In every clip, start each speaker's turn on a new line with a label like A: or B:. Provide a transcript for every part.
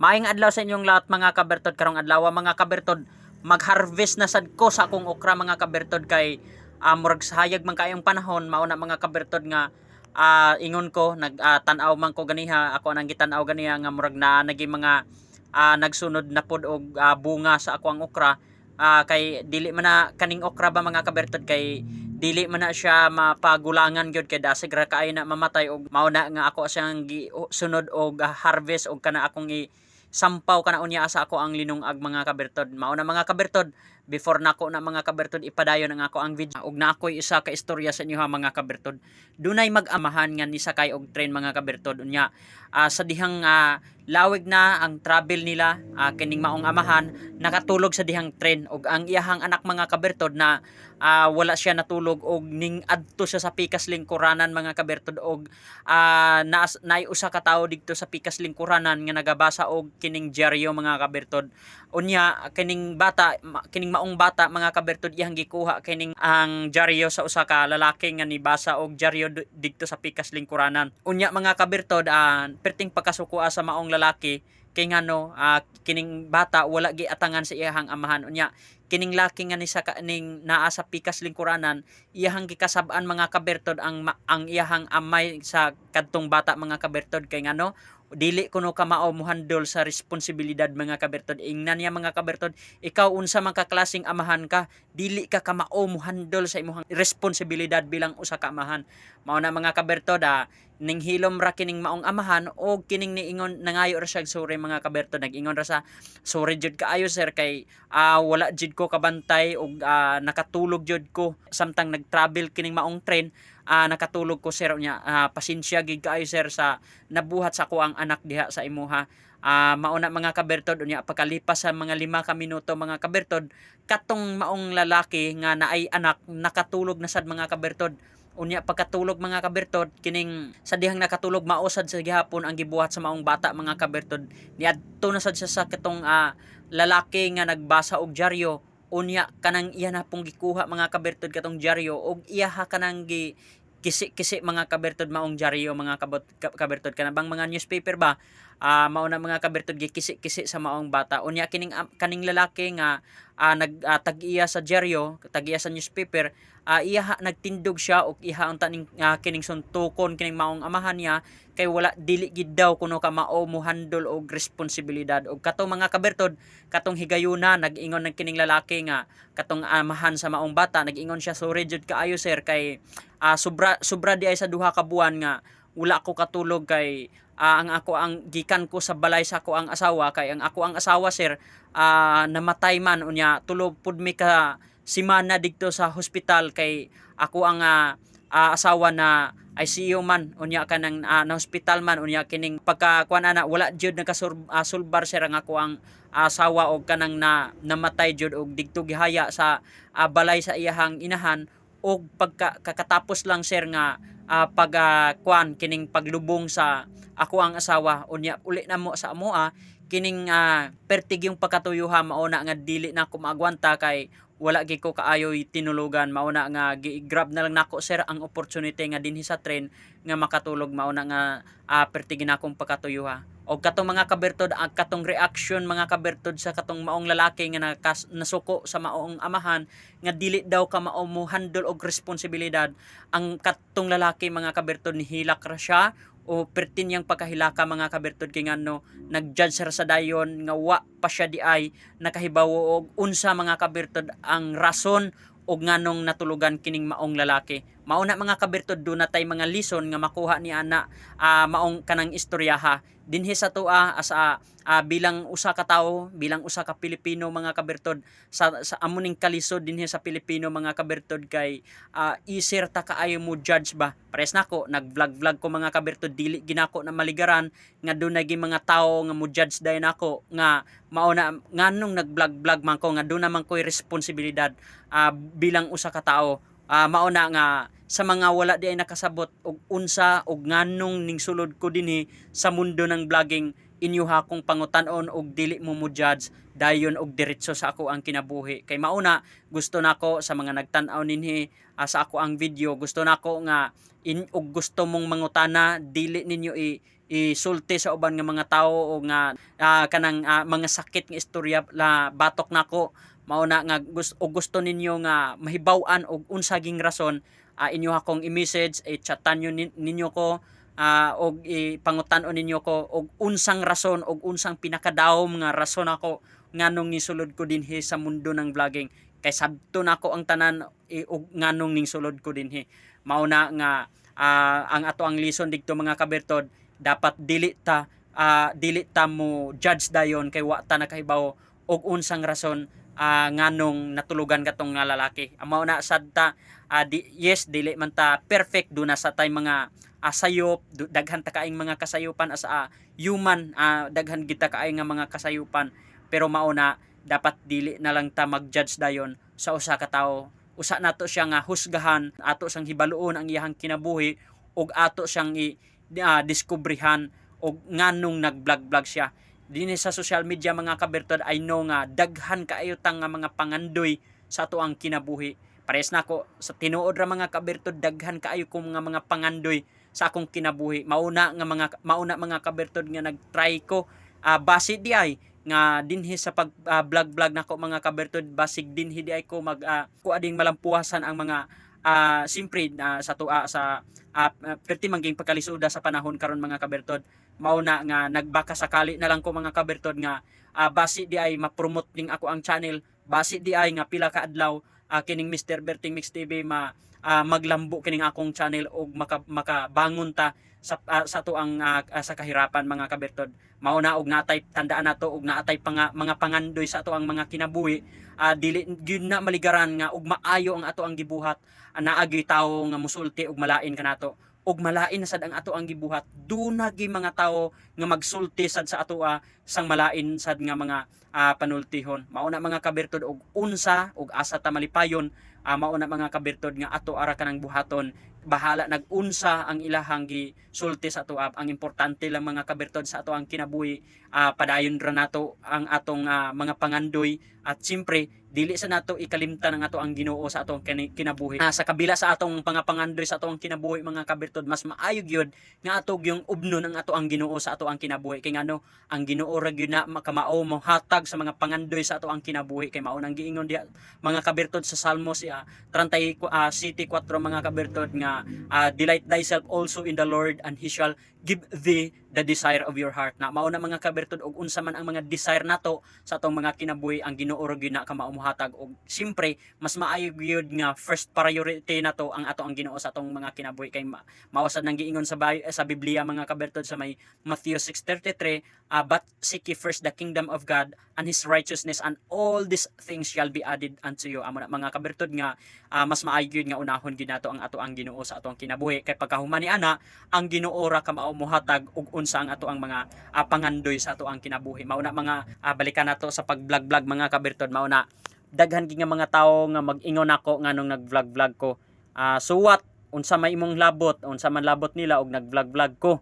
A: Maayong adlaw sa inyong lahat mga kabertod karong adlaw. Mga kabertod mag-harvest na sad ko sa akong okra mga kabertod kay uh, murag sa hayag man kayong panahon mao na mga kabertod nga ah, ingon ko nag ah, tan-aw man ko ganiha ako nang gitan-aw ganiha nga murag na nagi mga ah, nagsunod na pod og ah, bunga sa ako ang okra. Ah, kay dili man na kaning okra ba mga kabertod kay dili man na siya mapagulangan gyud kay dasig ra kaayo na mamatay og mao na nga ako siyang sunod og ah, harvest og kana akong i sampaw kana unya sa ako ang linungag mga kabertod. Mao na mga kabertod before nako na mga kabertod ipadayon ang ako ang video. Og na ako'y isa ka istorya sa inyo ha mga kabertod. Dunay mag-amahan nga ni sakay og train mga kabertod. Unya ah, sa dihang ah, lawig na ang travel nila ah, kining maong amahan nakatulog sa dihang train og ang iyahang anak mga kabertod na ah, wala siya natulog og ning adto siya sa pikas lingkuranan mga kabertod og ah, naas naay usa ka tawo didto sa pikas lingkuranan nga nagabasa og kining dyaryo mga kabertod. Unya kining bata kining maong bata mga kabertod iyang gikuha kining ang dyaryo sa usa ka lalaki nga nibasa og dyaryo d- didto sa pikas lingkuranan unya mga kabertod ah, perting pagkasukua sa maong lalaki kay ngano ah, kining bata wala gi atangan sa iyahang amahan. Unya kining laki nga ni sa kaning naa sa pikas lingkuranan iyahang gikasab-an mga kabertod ang ang iyahang amay sa kadtong bata mga kabertod. Kay ngano dili kuno ka mao muhandol sa responsibilidad mga kabertod. Ingnan niya mga kabertod ikaw unsa man ka klaseng amahan ka dili ka ka mao muhandol sa imong responsibilidad bilang usa ka amahan. Mao na mga kabertod ah, ning hilom ra kining maong amahan o kining niingon nangayo ra siya sorry mga kabertod nag-ingon ra sa sorry jud kaayo sir kay ah, wala jud ko kabantay og ah, nakatulog jud ko. Samtang nag-travel kining maong train ah, nakatulog ko sir nya ah, pasensya gid kaayo sir sa nabuhat sa ko ang anak diha sa imuha ah mauna mga kabertod unya pagkalipas sa mga lima ka minuto mga kabertod katong maong lalaki nga naay anak nakatulog na sad mga kabertod. Unya pagkatulog mga kabertod kining sa dihang nakatulog mausad sa gihapon ang gibuhat sa maong bata mga kabertod. Niadto na sad siya sa katong ah, lalaki nga nagbasa og dyaryo. Unya kanang iya na pong gikuha mga kabertod katong dyaryo og iya ha kanang gi kisi-kisi mga kabertod maong dyaryo mga kabot, ka- kabertod kana bang mga newspaper ba? Ah mao na mga kabertod gi kisi-kisi sa maong bata. Unya kining kaning lalaki nga ah, nag ah, tag-iya sa dyaryo tag-iya sa newspaper ah, iya ha, nagtindog siya og iha unta ning ah, kining suntukon kining maong amahan niya kay wala dili gid daw kuno ka mao mo handle og responsibilidad. Og katong mga kabertod katong higayuna nag-ingon ng kining lalaki nga katong amahan sa maong bata nag-ingon siya sorry jud kaayo sir kay ah, sobra sobra di ay sa duha ka buwan nga wala ko katulog kay ah, ang ako ang gikan ko sa balay sa ako ang asawa kay ang ako ang asawa sir ah, namatay man unya tulo pud mi ka simana didto sa hospital kay ako ang ah, ah, asawa na ICU man. Unya kanang ah, na hospital man. Unya kining pagkakuan ana wala jud nakasulbar sir ang ako ang asawa og kanang na namatay jud og digto gihaya sa ah, balay sa iyahang inahan og pagka kakatapos lang sir nga ah, pag kuan kining paglubong sa ako ang asawa. Unya uli na mo sa amoa kining ah, pertig yung pagkatuyuha mauna nga dili na ko maagwanta kay wala gi ko kaayoy tinulugan. Mauna nga gi-grab na lang nako sir ang opportunity nga dinhi sa train nga makatulog. Mauna nga ah, pertig na akong pagkatuyuha o katong mga kabertod ang katong reaction mga kabertod sa katong maong lalaki nga nakas, nasuko sa maong amahan nga dili daw ka mao mo handle og responsibilidad. Ang katong lalaki mga kabertod nihilak ra siya o pertin yang pagkahilaka mga kabertod kay ngano nag-judge ra sa dayon nga wa pa siya di ay nakahibaw og unsa mga kabertod ang rason og nganong natulugan kining maong lalaki mao na mga kabertod do na tay mga lison nga makuha ni ana ah, maong kanang istoryaha dinhi sa tua as a ah, bilang usa ka tawo bilang usa ka Pilipino mga kabertod sa, sa amuning kalisod dinhi sa Pilipino mga kabertod kay ah, isir ta kaayo mo judge ba? Pares nako nag-vlog vlog ko mga kabertod dili ginako na maligaran nga dunay gi mga tawo nga mo judge dayon nako nga mao na nganong nag-vlog vlog man ko nga do naman ko'y responsibilidad ah, bilang usa ka tawo ah, mao na nga sa mga wala di ay nakasabot og unsa og nganong ning sulod ko dinhi sa mundo ng vlogging inyo ha kung pangutan-on og dili mo mo judge dayon og diretso sa ako ang kinabuhi. Kay mauna gusto nako sa mga nagtan-aw ninhi ah, sa ako ang video gusto nako nga in og gusto mong mangutana dili ninyo i isulti sa uban nga mga tao o nga ah, kanang ah, mga sakit nga istorya la batok nako mauna nga gusto og gusto ninyo nga mahibaw-an og unsa ging rason ah, inyo akong i-message i-chatan nyo nin- ninyo ko ah, og ipangutan-on ninyo ko og unsang rason og unsang pinakadawom nga rason ako nganong nisulod ko dinhi sa mundo ng vlogging. Kay sabto nako ang tanan og nganong ning sulod ko dinhi. Mao na nga ah, ang ato ang lison didto mga kabertod dapat dili ta ah, dili ta mo judge dayon kay wa ta nakahibaw og unsang rason ah, nganong natulugan katong nga lalaki. Mao na sad ta. Ah, di, yes dili man ta perfect. Do na sa tay mga ah, sayop. Du- daghan ta kaayong mga kasayupan. As a human ah, daghan kita kaay nga mga kasayupan. Pero mauna dapat dili na lang ta mag-judge dayon sa usa ka tawo usa nato siya nga husgahan. Ato sang hibaluon ang iyang kinabuhi. Ug ato siyang i ah, diskubrihan. Og nganong nag-vlog-vlog siya dinhi sa social media mga kabertod I know nga daghan kaayo tang nga mga pangandoy sa ato ang kinabuhi. Pares nako sa tinuod ra mga kabertod daghan kaayo kong nga mga pangandoy sa akong kinabuhi. Mauna nga mga mauna mga kabertod nga nagtry ko. Ah, base di ay nga dinhi sa pag ah, vlog-vlog nako mga kabertod basig dinhi di ay ko mag uh, kuading malampuasan ang mga ah simpre ah, sa tua sa uh, perti mangging pagkalisuda sa panahon karon mga kabertod mauna nga nagbaka sakali na lang ko mga kabertod nga ah, base di ay ma-promote ning ako ang channel. Base di ay nga pila ka adlaw ah, kining Mr. Berting Mix TV ma ah, maglambo kining akong channel og maka, makabangon ta sa ah, sa to ang ah, sa kahirapan mga kabertod. Mao na og natay tandaan nato og naatay panga, mga pangandoy sa ato ang mga kinabuhi. Ah, dili gyud na maligaran nga og maayo ang ato ang gibuhat. Ah, naagi tawo nga musulti og malain kanato og malain na sad ang ato ang gibuhat. Duna gi mga tawo nga magsulti sad sa ato ah, sang malain sad nga mga ah, panultihon. Mao na mga kabertod og unsa og asa ta malipayon. Ah, mao na mga kabertod nga ato ara kanang buhaton. Bahala nag-unsa ang ilahang gi sulti sa ato ah, ang importante lang mga kabertod sa ato ang kinabuhi ah, padayon ra nato ang atong ah, mga pangandoy. At simpre dili sa nato ikalimtan ang ato ang Ginoo sa atong kinabuhi. Ah, sa kabila sa atong pangapangandoy sa ato ang kinabuhi mga kabertod mas maayo gyud nga ato yung ubnon ang ato ang Ginoo sa ato ang kinabuhi. Kay ngano ang Ginoo ra gyud na makamao mo hatag sa mga pangandoy sa ato ang kinabuhi. Kay mao nang giingon diha mga kabertod sa Salmo siya 30 uh, city 4 mga kabertod nga ah, delight thyself also in the Lord and he shall give thee the desire of your heart na mao na mga kabertod og unsa man ang mga desire nato sa atong mga kinabuhi ang Ginoo ra gyud na ka maumuhatag og simpre mas maayo gyud nga first priority nato ang ato ang Ginoo sa atong mga kinabuhi. Kay ma- mawasad nang giingon sa Bi- sa Biblia mga kabertod sa may Matthew 6:33 ah, but seek ye first the kingdom of God and his righteousness and all these things shall be added unto you. Amo na mga kabertod nga ah, mas maayo gyud nga unahon gyud nato ang ato ang Ginoo sa ato ang kinabuhi. Kay pagkahuman ni ana ang Ginoo ra ka mao mohatag og unsa ang ato ang mga ah, pangandoy sa ato ang kinabuhi. Mao na mga ah, balikan nato sa pag-vlog-vlog mga kabertod mao na daghan gid nga mga tawo nga mag-ingon nako nganong nag-vlog-vlog ko. Ah suwat unsa may imong labot? Unsa man labot nila og nag-vlog-vlog ko?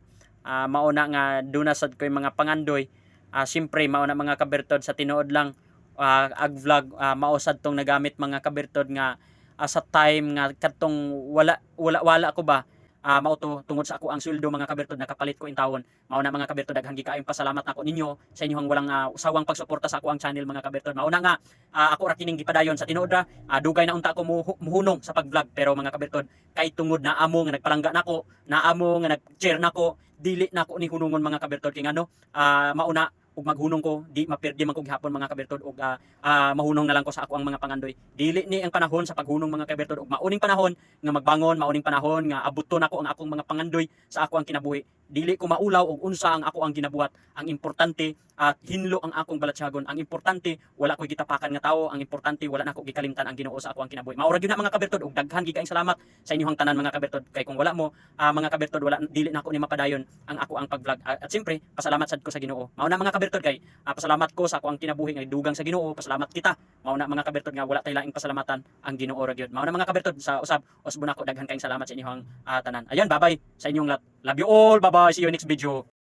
A: Ah mao na nga duna sad koy mga pangandoy. Ah simpre mao na mga kabertod sa tinuod lang ah, ag vlog ah, mausad tong nagamit mga kabertod nga ah, sa time nga kadtong wala wala wala ko ba ah mao tungod sa ako ang sweldo mga kabertod nakapalit ko in taon mao na mga kabertod daghang gikaayong pasalamat nako ninyo. Sa inyong walang ah, usawang pagsuporta sa ako ang channel mga kabertod. Mao na nga ah, ako ra kining gipadayon sa tinuod ra. Ah, dugay na unta ko muhu- muhunong sa pag-vlog. Pero mga kabertod kay tungod na amo nga nagpalangga nako na amo nga nag-share nako dili nako ni hunungon mga kabertod. Kay ngano ah, mauna ug maghunong ko di mapirdi man ko gihapon mga kabertod ug ah, ah, mahunong na lang ko sa ako ang mga pangandoy. Dili ni ang panahon sa paghunong mga kabertod ug mauning panahon nga magbangon mauning panahon nga abuton ako ang akong mga pangandoy sa ako ang kinabuhi. Dili ko maulaw og unsa ang ako ang ginabuhat. Ang importante at hinlo ang akong balatsyagon ang importante wala ko gitapakan nga tawo ang importante wala na ako gikalimtan ang Ginoo sa ako ang kinabuhi. Maura gyud na mga kabertod ug daghan gigaing salamat sa inyong tanan mga kabertod. Kay kung wala mo ah, mga kabertod wala dili na ako ni mapadayon ang ako ang pag-vlog. Ah, at siyempre pasalamat sad ko sa Ginoo. Mao na mga kabertod kay ah, pasalamat ko sa ako ang kinabuhi nga dugang sa Ginoo. Pasalamat kita. Mao na mga kabertod nga wala tay laing pasalamatan ang Ginoo ra gyud mao na mga kabertod sa usab usbo na ko daghan kaayong salamat sa inyong ah, tanan. Ayan bye bye sa inyong lahat love you all. Bye bye see you next video